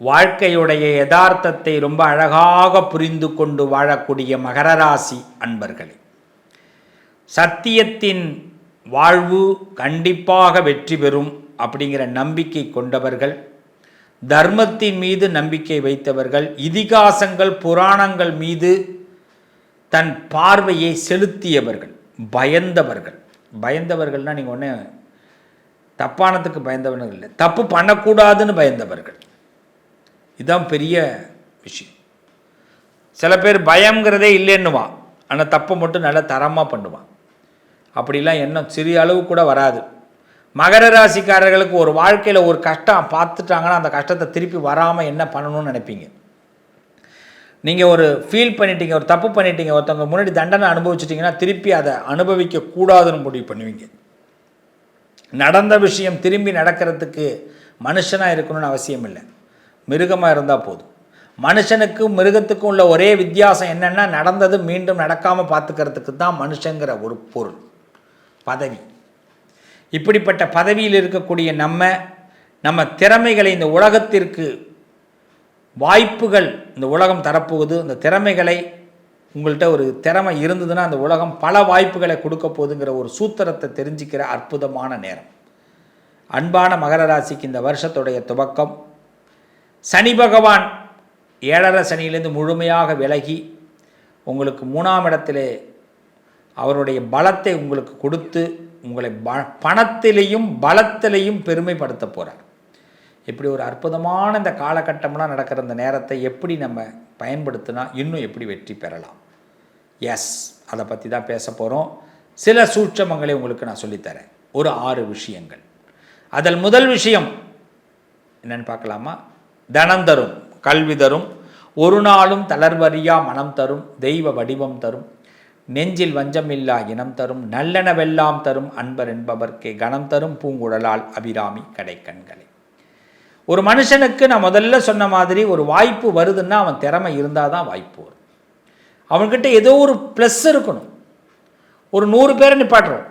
வாழ்க்கையுடைய யதார்த்தத்தை ரொம்ப அழகாக புரிந்து கொண்டு வாழக்கூடிய மகர ராசி அன்பர்களே சத்தியத்தின் வாழ்வு கண்டிப்பாக வெற்றி பெறும் அப்படிங்கிற நம்பிக்கை கொண்டவர்கள் தர்மத்தின் மீது நம்பிக்கை வைத்தவர்கள் இதிகாசங்கள் புராணங்கள் மீது தன் பார்வையை செலுத்தியவர்கள் பயந்தவர்கள். பயந்தவர்கள்னால் நீங்கள் ஒன்று தப்பானத்துக்கு பயந்தவர்கள் இல்லை தப்பு பண்ணக்கூடாதுன்னு பயந்தவர்கள். இதுதான் பெரிய விஷயம். சில பேர் பயங்கிறதே இல்லைன்னுவான் ஆனால் தப்பை மட்டும் நல்லா தரமாக பண்ணுவான் அப்படிலாம் எண்ணம் சிறிய அளவு கூட வராது. மகர ராசிக்காரர்களுக்கு ஒரு வாழ்க்கையில் ஒரு கஷ்டம் பார்த்துட்டாங்கன்னா அந்த கஷ்டத்தை திருப்பி வராமல் என்ன பண்ணணும்னு நினைப்பீங்க? நீங்கள் ஒரு ஃபீல் பண்ணிட்டீங்க ஒரு தப்பு பண்ணிட்டீங்க ஒருத்தவங்க முன்னாடி தண்டனை அனுபவிச்சிட்டிங்கன்னா திருப்பி அதை அனுபவிக்க கூடாதுன்னு முடிவு பண்ணுவீங்க. நடந்த விஷயம் திரும்பி நடக்கிறதுக்கு மனுஷனாக இருக்கணும்னு அவசியம் இல்லை. மிருகமாக இருந்தால் போதும். மனுஷனுக்கும் மிருகத்துக்கும் உள்ள ஒரே வித்தியாசம் என்னென்னா நடந்தது மீண்டும் நடக்காமல் பார்த்துக்கிறதுக்கு தான் மனுஷங்கிற ஒரு பொருள். பதவி. இப்படிப்பட்ட பதவியில் இருக்கக்கூடிய நம்ம நம்ம திறமைகளை இந்த உலகத்திற்கு வாய்ப்புகள் இந்த உலகம் தரப்போகுது. இந்த திறமைகளை உங்கள்கிட்ட ஒரு திறமை இருந்ததுன்னா அந்த உலகம் பல வாய்ப்புகளை கொடுக்க போகுதுங்கிற ஒரு சூத்திரத்தை தெரிஞ்சுக்கிற அற்புதமான நேரம். அன்பான மகர ராசிக்கு இந்த வருஷத்துடைய துவக்கம். சனி பகவான் ஏழரை சனியிலிருந்து முழுமையாக விலகி உங்களுக்கு மூணாம் இடத்துல அவருடைய பலத்தை உங்களுக்கு கொடுத்து உங்களை ப பணத்திலையும் பலத்திலையும் பெருமைப்படுத்த போகிறார் இப்படி ஒரு அற்புதமான இந்த காலகட்டம்லாம் நடக்கிற இந்த நேரத்தை எப்படி நம்ம பயன்படுத்தினா இன்னும் எப்படி வெற்றி பெறலாம்? எஸ் அதை பற்றி தான் பேச போகிறோம் சில சூட்சமங்களை உங்களுக்கு நான் சொல்லித்தரேன். ஒரு ஆறு விஷயங்கள். அதில் முதல் விஷயம் என்னென்னு பார்க்கலாமா? தனம் தரும் கல்வி தரும் ஒரு நாளும் தளர்வறியா மனம் தரும் தெய்வ வடிவம் தரும் நெஞ்சில் வஞ்சமில்லா இனம் தரும் நல்லெனவெல்லாம் தரும் அன்பர் என்பவர்க்கே கணம் தரும் பூங்குழலால் அபிராமி கடைக்கண்களை. ஒரு மனுஷனுக்கு நான் முதல்ல சொன்ன மாதிரி ஒரு வாய்ப்பு வருதுன்னா அவன் திறமை இருந்தால் தான் வாய்ப்பு வரும். அவன்கிட்ட ஏதோ ஒரு ப்ளஸ் இருக்கணும். ஒரு நூறு பேரை நிப்பாட்டுறோம்.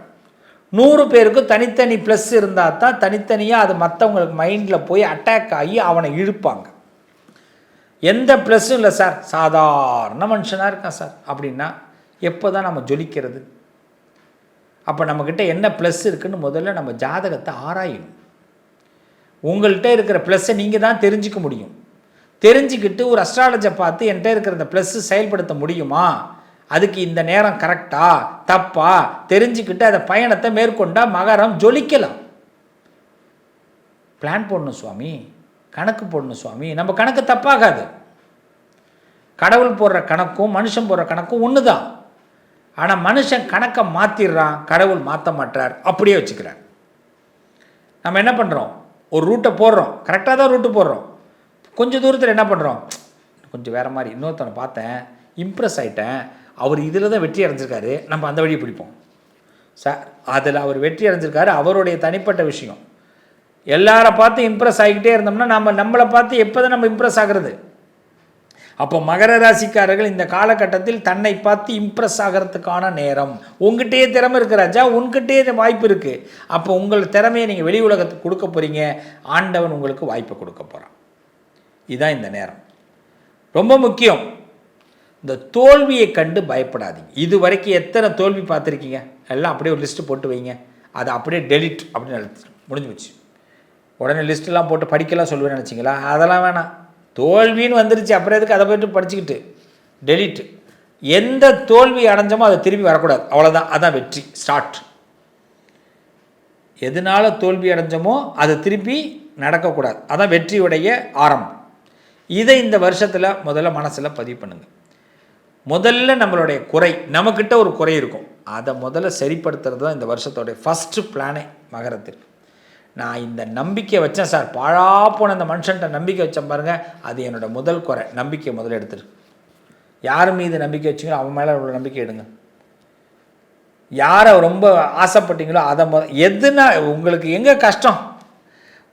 நூறு பேருக்கு தனித்தனி ப்ளஸ் இருந்தால் தான் தனித்தனியாக அது மற்றவங்களுக்கு மைண்டில் போய் அட்டாக் ஆகி அவனை இழுப்பாங்க. எந்த ப்ளஸ்ஸும் இல்லை சார் சாதாரண மனுஷனாக இருக்கான் சார் அப்படின்னா எப்போ தான் நம்ம ஜொலிக்கிறது? அப்போ நம்மக்கிட்ட என்ன ப்ளஸ் இருக்குன்னு முதல்ல நம்ம ஜாதகத்தை ஆராயணும். உங்கள்கிட்ட இருக்கிற ப்ளஸ்ஸை நீங்கள் தான் தெரிஞ்சுக்க முடியும். தெரிஞ்சுக்கிட்டு ஒரு அஸ்ட்ராலஜை பார்த்து என்கிட்ட இருக்கிற அந்த ப்ளஸ்ஸு செயல்படுத்த முடியுமா? அதுக்கு இந்த நேரம் கரெக்டா தப்பா தெரிஞ்சுக்கிட்டு அதை பயணத்தை மேற்கொண்டா மகரம் ஜொலிக்கலாம். பிளான் போடணும் சுவாமி. கணக்கு போடணும் சுவாமி. நம்ம கணக்கு தப்பாகாது. கடவுள் போடுற கணக்கும் மனுஷன் போடுற கணக்கும் ஒன்று தான் ஆனால் மனுஷன் கணக்கை மாற்றிடுறான் கடவுள் மாற்ற மாட்டார் அப்படியே வச்சுக்கிறார். நம்ம என்ன பண்ணுறோம் ஒரு ரூட்டை போடுறோம். கரெக்டாக தான் ரூட்டு போடுறோம். கொஞ்சம் தூரத்தில் என்ன பண்ணுறோம் கொஞ்சம் வேறு மாதிரி. இன்னொருத்தனை பார்த்தேன் இம்ப்ரெஸ் ஆகிட்டேன் அவர் இதில் தான் வெற்றி அடைஞ்சிருக்காரு. நம்ம அந்த வழியை பிடிப்போம். சார் அதில் அவர் வெற்றி அடைஞ்சிருக்காரு. அவருடைய தனிப்பட்ட விஷயம். எல்லாரை பார்த்து இம்ப்ரெஸ் ஆகிக்கிட்டே இருந்தோம்னா நம்ம நம்மளை பார்த்து எப்போ தான் நம்ம இம்ப்ரெஸ் ஆகிறது? அப்போ மகர ராசிக்காரர்கள் இந்த காலகட்டத்தில் தன்னை பார்த்து இம்ப்ரெஸ் ஆகிறதுக்கான நேரம். உங்ககிட்டயே திறமை இருக்கு ராஜா உங்ககிட்டயே வாய்ப்பு இருக்குது அப்போ உங்கள் திறமையை நீங்கள் வெளி உலகத்துக்கு கொடுக்க போகிறீங்க ஆண்டவன் உங்களுக்கு வாய்ப்பை கொடுக்க போகிறான் இதுதான் இந்த நேரம். ரொம்ப முக்கியம். இந்த தோல்வியை கண்டு பயப்படாதீங்க. இது வரைக்கும் எத்தனை தோல்வி பார்த்துருக்கீங்க? எல்லாம் அப்படியே ஒரு லிஸ்ட்டு போட்டு வைங்க. அதை அப்படியே டெலிட் அப்படின்னு முடிஞ்சு போச்சு. உடனே லிஸ்ட்டெல்லாம் போட்டு படிக்கலாம் சொல்லுவேன்னு நினச்சிங்களா? அதெல்லாம் வேணாம். தோல்வின்னு வந்துருச்சு. அப்புறம் எதுக்கு அதை போய்ட்டு படிச்சுக்கிட்டு? டெலிட் எந்த தோல்வி அடைஞ்சோமோ அதை திரும்பி வரக்கூடாது. அவ்வளோதான் அதான் வெற்றி. ஸ்டார்ட் எதனால் தோல்வி அடைஞ்சோமோ அதை திருப்பி நடக்கக்கூடாது. அதான் வெற்றியுடைய ஆரம்பம். இதை இந்த வருஷத்தில் முதல்ல மனசில் பதிவு பண்ணுங்கள் முதல்ல நம்மளுடைய குறை நம்மக்கிட்ட ஒரு குறை இருக்கும். அதை முதல்ல சரிப்படுத்துறது தான் இந்த வருஷத்தோடைய ஃபஸ்ட்டு பிளானே மகரத்திற்கு நான் இந்த நம்பிக்கை வச்சேன் சார். பாழா போன இந்த மனுஷன்ட்ட நம்பிக்கை வச்சேன் பாருங்கள் அது என்னோட முதல் குறை. நம்பிக்கை முதல்ல எடுத்துரு. யார் மீது நம்பிக்கை வச்சிங்களோ அவன் மேலே உள்ள நம்பிக்கை எடுங்க. யாரை ரொம்ப ஆசைப்பட்டீங்களோ அதை முத எதுனா உங்களுக்கு எங்கே கஷ்டம்?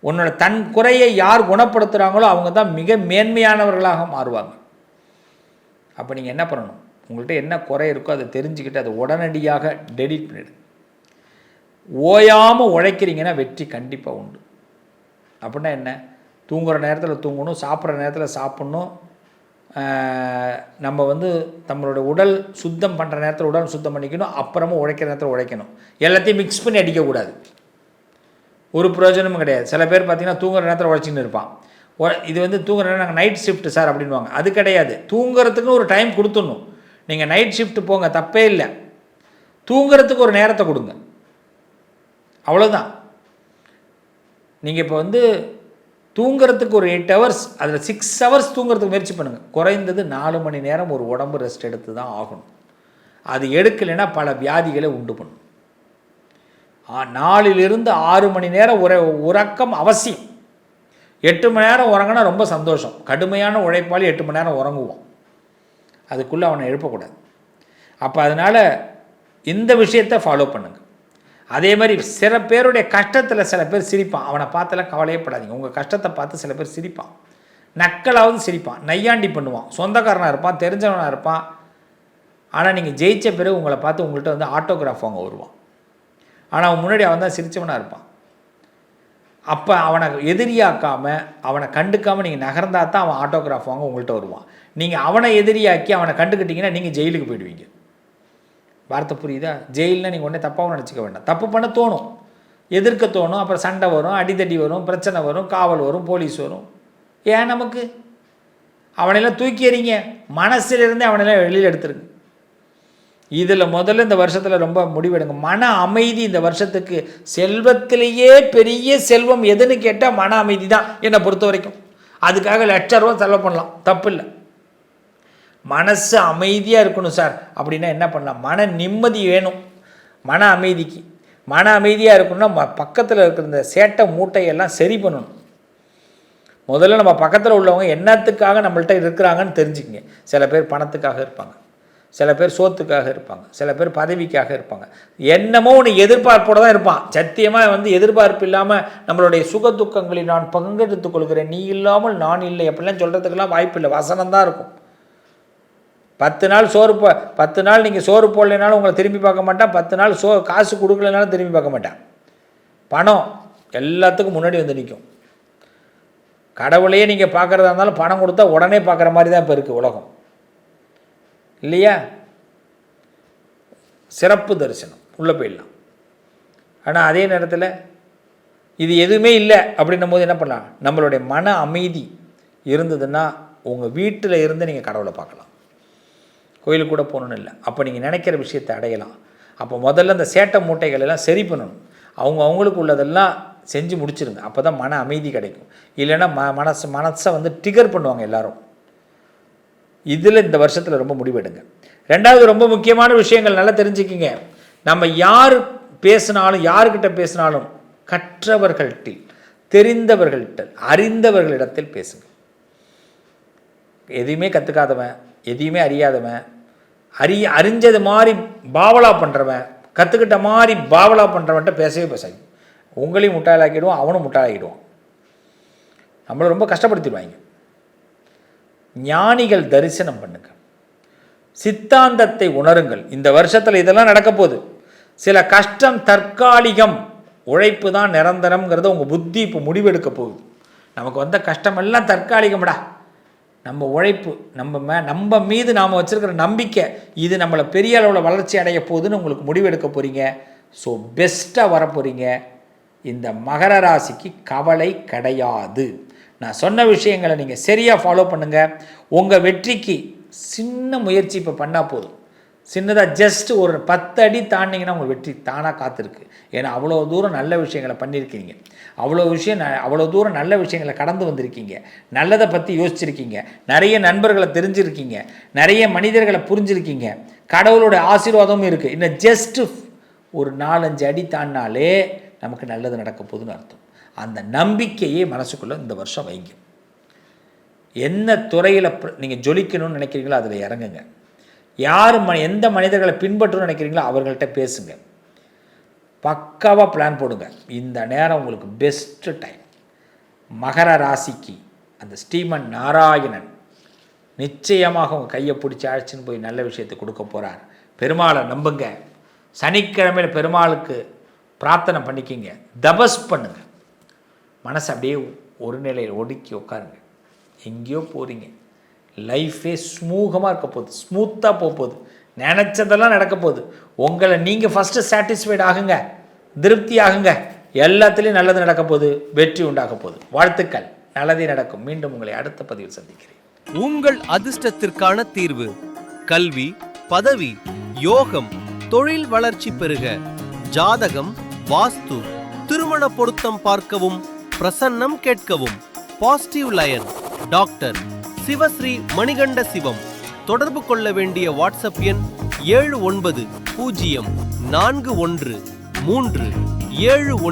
உன்னோட தன் குறையை யார் குணப்படுத்துகிறாங்களோ அவங்க தான் மிக மேன்மையானவர்களாக மாறுவாங்க. அப்போ நீங்கள் என்ன பண்ணணும்? உங்கள்கிட்ட என்ன குறை இருக்கோ அதை தெரிஞ்சுக்கிட்டு அதை உடனடியாக டெலிட் பண்ணிடு. ஓயாமல் உழைக்கிறீங்கன்னா வெற்றி கண்டிப்பாக உண்டு. அப்படின்னா என்ன? தூங்குகிற நேரத்தில் தூங்கணும் சாப்பிட்ற நேரத்தில் சாப்பிட்ணும். நம்ம வந்து நம்மளோட உடல் சுத்தம் பண்ணுற நேரத்தில் உடல் சுத்தம் பண்ணிக்கணும் அப்புறமா உழைக்கிற நேரத்தில் உழைக்கணும். எல்லாத்தையும் மிக்ஸ் பண்ணி அடிக்கக்கூடாது. ஒரு பிரயோஜனமும் கிடையாது. சில பேர் பார்த்தீங்கன்னா தூங்குற நேரத்தில் உழைச்சின்னு இருப்பான். இது வந்து தூங்குற நாங்கள் நைட் ஷிஃப்ட் சார் அப்படின்வாங்க அது கிடையாது. தூங்குறதுக்குன்னு ஒரு டைம் கொடுத்துடணும். நீங்கள் நைட் ஷிஃப்ட் போங்க தப்பே இல்லை. தூங்குறதுக்கு ஒரு நேரத்தை கொடுங்க. அவ்வளோதான் நீங்கள் இப்போ வந்து தூங்குறதுக்கு ஒரு எயிட் ஹவர்ஸ் அதில் சிக்ஸ் ஹவர்ஸ் தூங்குறதுக்கு முயற்சி பண்ணுங்கள் குறைந்தது நாலு மணி நேரம் ஒரு உடம்பு ரெஸ்ட் எடுத்து தான் ஆகணும். அது எடுக்கலைன்னா பல வியாதிகளை உண்டு பண்ணும். நாலிலிருந்து ஆறு மணி நேரம் உற உறக்கம் அவசியம். எட்டு மணி நேரம் உறங்கினா ரொம்ப சந்தோஷம். கடுமையான உழைப்பாளி எட்டு மணி நேரம் உறங்குவோம் அதுக்குள்ளே அவனை எழுப்பக்கூடாது. அப்போ அதனால் இந்த விஷயத்தை ஃபாலோ பண்ணுங்க. அதே மாதிரி சில பேருடைய கஷ்டத்தில் சில பேர் சிரிப்பான். அவனை பார்த்தெல்லாம் கவலையப்படாதீங்க உங்கள் கஷ்டத்தை பார்த்து சில பேர் சிரிப்பான். நக்கலாவது சிரிப்பான். நையாண்டி பண்ணுவான். சொந்தக்காரனாக இருப்பான் தெரிஞ்சவனாக இருப்பான். ஆனால் நீங்கள் ஜெயித்த பிறகு உங்களை பார்த்து உங்கள்கிட்ட வந்து ஆட்டோகிராஃப் அவங்க வருவான். ஆனால் அவன் முன்னாடி அவன் தான் சிரிச்சவனாக இருப்பான். அப்போ அவனை எதிரியாக்காமல் அவனை கண்டுக்காமல் நீங்கள் நகர்ந்தா தான் அவன் ஆட்டோகிராஃப் வாங்க உங்கள்கிட்ட வருவான். நீங்கள் அவனை எதிரியாக்கி அவனை கண்டுக்கிட்டீங்கன்னா நீங்கள் ஜெயிலுக்கு போயிடுவீங்க. வார்த்தை புரியுதா? ஜெயிலில் நீங்கள் உடனே தப்பாகவும் நினச்சிக்க வேண்டாம். தப்பு பண்ண தோணும். எதிர்க்க தோணும் அப்புறம் சண்டை வரும் அடிதடி வரும் பிரச்சனை வரும் காவல் வரும் போலீஸ் வரும். ஏன் நமக்கு? அவனையெல்லாம் தூக்கி எறிங்க. மனசிலிருந்தே அவனையெல்லாம் வெளியில் எடுத்துருங்க. இதில் முதல்ல இந்த வருஷத்தில் ரொம்ப முடிவெடுங்க. மன அமைதி இந்த வருஷத்துக்கு. செல்வத்திலேயே பெரிய செல்வம் எதுன்னு கேட்டால் மன அமைதி தான் என்னை பொறுத்த வரைக்கும். அதுக்காக லட்ச ரூபா செலவு பண்ணலாம். தப்பு இல்லை. மனசு அமைதியாக இருக்கணும் சார். அப்படின்னா என்ன பண்ணலாம்? மன நிம்மதி வேணும். மன அமைதிக்கு. மன அமைதியாக இருக்கணும்னா ம- பக்கத்தில் இருக்கிற இந்த சேட்டை மூட்டையெல்லாம் சரி பண்ணணும். முதல்ல நம்ம பக்கத்தில் உள்ளவங்க என்னத்துக்காக நம்மள்ட்ட இருக்கிறாங்கன்னு தெரிஞ்சுக்கங்க. சில பேர் பணத்துக்காக இருப்பாங்க. சில பேர் சோத்துக்காக இருப்பாங்க சில பேர் பதவிக்காக இருப்பாங்க. என்னமோ ஒன்று எதிர்பார்ப்போட தான் இருப்பான். சத்தியமாக வந்து எதிர்பார்ப்பு இல்லாமல் நம்மளுடைய சுக துக்கங்களில் நான் பங்கெடுத்துக் கொள்கிறேன். நீ இல்லாமல் நான் இல்லை அப்படிலாம் சொல்கிறதுக்கெல்லாம் வாய்ப்பு இல்லை. வசனம் தான் இருக்கும். பத்து நாள் சோறு போ பத்து நாள் நீங்கள் சோறு போடலைனாலும் உங்களை திரும்பி பார்க்க மாட்டான். பத்து நாள் சோ காசு கொடுக்கலனாலும் திரும்பி பார்க்க மாட்டான். பணம் எல்லாத்துக்கும் முன்னாடி வந்து நிற்கும் கடவுளையே நீங்கள் பார்க்குறதா இருந்தாலும் பணம் கொடுத்தா உடனே பார்க்குற மாதிரி தான் இப்போ இருக்குது உலகம். இல்லையா? சிறப்பு தரிசனம். உள்ளே போயிடலாம். ஆனால் அதே நேரத்தில் இது எதுவுமே இல்லை அப்படின்னும் போது என்ன பண்ணலாம்? நம்மளுடைய மன அமைதி இருந்ததுன்னா உங்கள் வீட்டில் இருந்து நீங்கள் கடவுளை பார்க்கலாம். கோயிலுக்கு கூட போகணுன்னு இல்லை. அப்போ நீங்கள் நினைக்கிற விஷயத்தை அடையலாம். அப்போ முதல்ல அந்த சேட்டை மூட்டைகள் எல்லாம் சரி பண்ணணும். அவங்க அவங்களுக்கு உள்ளதெல்லாம் செஞ்சு முடிச்சிருங்க. அப்போ தான் மன அமைதி கிடைக்கும். இல்லைன்னா ம மனசு மனசை வந்து ட்ரிகர் பண்ணுவாங்க எல்லாரும். இதில் இந்த வருஷத்தில் ரொம்ப முடிவெடுங்க. ரெண்டாவது ரொம்ப முக்கியமான விஷயங்கள் நல்லா தெரிஞ்சுக்கிங்க. நம்ம யார் பேசினாலும் யாருக்கிட்ட பேசினாலும் கற்றவர்கள்ட்டில் தெரிந்தவர்கள்ட்ட அறிந்தவர்களிடத்தில் பேசுங்க. எதையுமே கற்றுக்காதவன் எதையுமே அறியாதவன் அறிய அறிஞ்சது மாதிரி பாவலா பண்ணுறவன் கற்றுக்கிட்ட மாதிரி பாவலா பண்ணுறவன்ட்ட பேசவே பேசாது உங்களையும் முட்டாளாக்கிடுவான் அவனும் முட்டாளாக்கிடுவான். நம்மளை ரொம்ப கஷ்டப்படுத்திடுவாங்க. ஞானிகள் தரிசனம் பண்ணுங்க. சித்தாந்தத்தை உணருங்கள். இந்த வருஷத்தில் இதெல்லாம் நடக்க போகுது. சில கஷ்டம் தற்காலிகம் உழைப்பு தான் நிரந்தரம்ங்கிறத உங்கள் புத்தி இப்போ முடிவெடுக்க போகுது. நமக்கு வந்த கஷ்டமெல்லாம் தற்காலிகம்டா நம்ம உழைப்பு நம்ம மே நம்ம மீது நாம் வச்சுருக்கிற நம்பிக்கை இது நம்மளை பெரிய அளவில் வளர்ச்சி அடைய போகுதுன்னு உங்களுக்கு முடிவெடுக்க போகிறீங்க ஸோ பெஸ்ட்டாக வர போகிறீங்க இந்த மகர ராசிக்கு கவலை கிடையாது. நான் சொன்ன விஷயங்களை நீங்கள் சரியாக ஃபாலோ பண்ணுங்கள் உங்கள் வெற்றிக்கு சின்ன முயற்சி இப்போ பண்ணால் போதும். சின்னதாக ஜஸ்ட் ஒரு பத்து அடி தாண்டிங்கன்னா உங்கள் வெற்றி தானாக காத்திருக்கு. ஏன்னா அவ்வளோ தூரம் நல்ல விஷயங்களை பண்ணியிருக்கீங்க. அவ்வளோ விஷயம் ந- அவ்வளோ தூரம் நல்ல விஷயங்களை கடந்து வந்திருக்கீங்க. நல்லதை பற்றி யோசிச்சிருக்கீங்க. நிறைய நண்பர்களை தெரிஞ்சிருக்கீங்க. நிறைய மனிதர்களை புரிஞ்சிருக்கீங்க. கடவுளோட ஆசீர்வாதமும் இருக்குது இன்னும் ஜஸ்ட்டு ஒரு நாலஞ்சு அடி தாண்டினாலே நமக்கு நல்லது நடக்க போகுதுன்னு அர்த்தம். அந்த நம்பிக்கையே மனசுக்குள்ளே இந்த வருஷம் வைங்க. என்ன துறையில் நீங்கள் ஜொலிக்கணும்னு நினைக்கிறீங்களோ அதில் இறங்குங்க. யார் ம எந்த மனிதர்களை பின்பற்றணும்னு நினைக்கிறீங்களோ அவர்கள்ட்ட பேசுங்க. பக்காவாக பிளான் போடுங்க. இந்த நேரம் உங்களுக்கு பெஸ்ட்டு டைம் மகர ராசிக்கு அந்த ஸ்ரீமன் நாராயணன் நிச்சயமாக உங்கள் கையை பிடிச்சி அழைச்சின்னு போய் நல்ல விஷயத்தை கொடுக்க போகிறார் பெருமாளை நம்புங்க. சனிக்கிழமையில் பெருமாளுக்கு பிரார்த்தனை பண்ணிக்கிங்க. தபஸ் பண்ணுங்கள் மனசை அப்படியே ஒரு நிலையில் ஒடுக்கி உட்காருங்க. எங்கேயோ போகிறீங்க லைஃபே ஸ்மூகமாக இருக்க போகுது. ஸ்மூத்தாக போக போகுது. நினச்சதெல்லாம் நடக்க போகுது. உங்களை நீங்கள் ஃபஸ்ட்டு சாட்டிஸ்ஃபைட் ஆகுங்க. திருப்தி ஆகுங்க. எல்லாத்துலேயும் நல்லது நடக்க போகுது. வெற்றி உண்டாக போகுது. வாழ்த்துக்கள். நல்லதே நடக்கும். மீண்டும் உங்களை அடுத்த பதிவில் சந்திக்கிறேன். உங்கள் அதிர்ஷ்டத்திற்கான தீர்வு. கல்வி பதவி யோகம் தொழில் வளர்ச்சி பெருக ஜாதகம் வாஸ்து திருமண பொருத்தம் பார்க்கவும் பிரசன்னம் கேட்கவும். Positive line doctor Sivasri Manikanda Sivam. தொடர்பு கொள்ள வேண்டிய வாட்ஸ்அப் எண் ஏழு ஒன்பது பூஜ்ஜியம் நான்கு ஒன்று மூன்று ஏழு